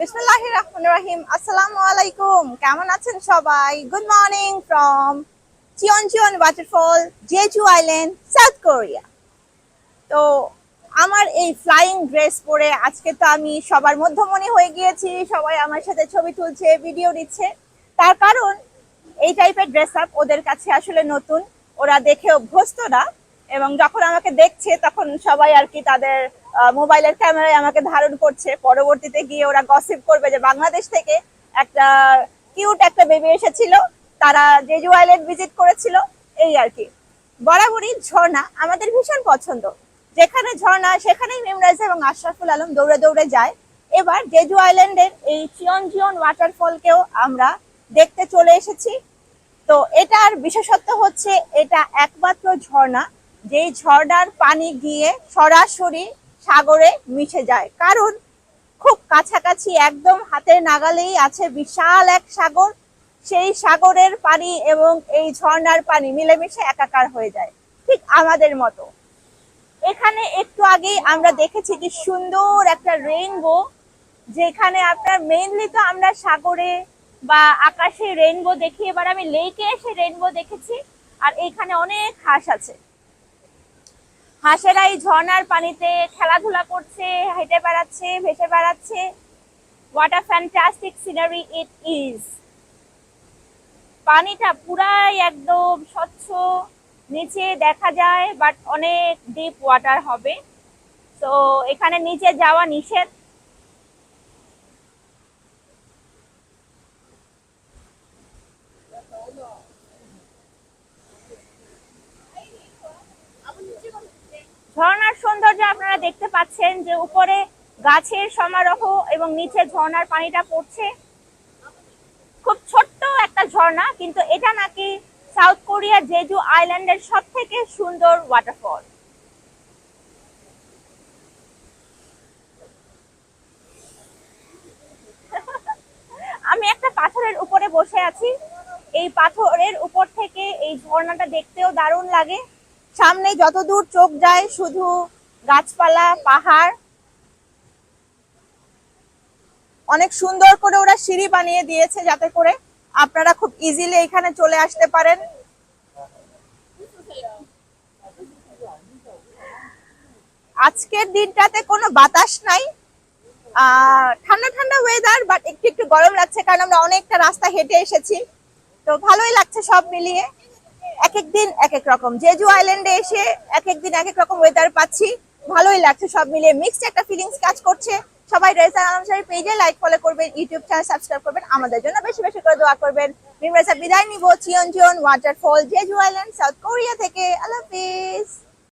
বিসমুল্লাহ রহমান রহিম আসসালামু আলাইকুম। কেমন আছেন সবাই? গুড মর্নিং ফ্রম চিয়ন Sion waterfall Jeju Island South Korea তো আমার এই ফ্লাইং ড্রেস পরে আজকে তো আমি সবার মধ্যমণি হয়ে গিয়েছি। সবাই আমার সাথে ছবি তুলছে ভিডিও দিচ্ছে। তার কারণ এই টাইপের ড্রেস আপ ওদের কাছে আসলে নতুন। ওরা দেখে অভ্যস্ত না। এবং যখন আমাকে দেখছে, তখন সবাই আর কি তাদের মোবাইলের ক্যামেরায় আমাকে ধারণ করছে। পরবর্তীতে গিয়ে ওরা গসিপ করবে যে বাংলাদেশ থেকে একটা কিউট একটা বেবি এসেছিল। তারা জেজু আইল্যান্ড ভিজিট করেছিল। এই আর কি। বরাবরই ঝর্ণা আমাদের ভীষণ পছন্দ। যেখানে ঝর্ণা, সেখানেই মেমরাইজ এবং আশরাফুল আলম দৌড়ে দৌড়ে যায়। এবার জেজু আইল্যান্ডের এই চিয়ন জিয়ন ওয়াটারফলকেও আমরা দেখতে চলে এসেছি। তো এটার বিশেষত্ব হচ্ছে, এটা একমাত্র ঝর্ণা। যেই ঝর্ণার পানি গিয়ে সরাসরি সাগরে মিশে যায়। কারণ খুব কাছাকাছি, একদম হাতের নাগালেই আছে বিশাল এক সাগর। সেই সাগরের পানি এবং এই ঝর্ণার পানি মিলেমিশে একাকার হয়ে যায়, ঠিক আমাদের মতো। এখানে একটু আগেই আমরা দেখেছি কি সুন্দর একটা রেইনবো যেখানে আপনার মেইনলি তো আমরা সাগরে বা আকাশে রেইনবো দেখি, এবার আমি লেকে এসে রেইনবো দেখেছি, আর এইখানে অনেক হাঁস আছে। হাঁসেরা এই ঝর্ণার পানিতে খেলাধুলা করছে, হেঁটে বেড়াচ্ছে ভেসে বেড়াচ্ছে। What a fantastic scenery it is পানিটা পুরাই একদম স্বচ্ছ, নিচে দেখা যায় বাট অনেক ডিপ ওয়াটার হবে। তো এখানে নিচে যাওয়া নিষেধ ঝর্ণার সৌন্দর্য আপনারা দেখতে পাচ্ছেন যে উপরে গাছের সমারোহ এবং নিচে ঝর্ণার পানিটা পড়ছে। খুব ছোট্ট একটা ঝর্ণা, কিন্তু এটা নাকি সাউথ কোরিয়ার জেজু আইল্যান্ডের সব থেকে সুন্দর ওয়াটারফল আমি একটা পাথরের উপরে বসে আছি। এই পাথরের উপর থেকে এই ঝর্ণাটা দেখতেও দারুণ লাগে। সামনে যত দূর চোখ যায়, শুধু গাছপালা, পাহাড়। অনেক সুন্দর করে ওরা সিঁড়ি বানিয়ে দিয়েছে যাতে করে আপনারা খুব ইজিলি এখানে চলে আসতে পারেন। আজকের দিনটাতে কোনো বাতাস নাই। ঠান্ডা ঠান্ডা ওয়েদার বাট একটু একটু গরম লাগছে কারণ আমরা অনেকটা রাস্তা হেঁটে এসেছি। তো ভালোই লাগছে সব মিলিয়ে। এক এক দিন এক এক রকম। জেজু আইল্যান্ডে এসে এক এক দিন এক এক রকম ওয়েদার পাচ্ছি। ভালোই লাগছে, সব মিলিয়ে মিক্সড একটা ফিলিংস কাজ করছে। সবাই রেজা আলমসারি পেজে লাইক ফলো করবেন ইউটিউব চ্যানেল সাবস্ক্রাইব করবেন, আমাদের জন্য বেশি বেশি করে দোয়া করবেন। বিদায় নিব চিয়ন Sion waterfall Jeju Island South Korea থেকে। আল্লাহ হাফিজ।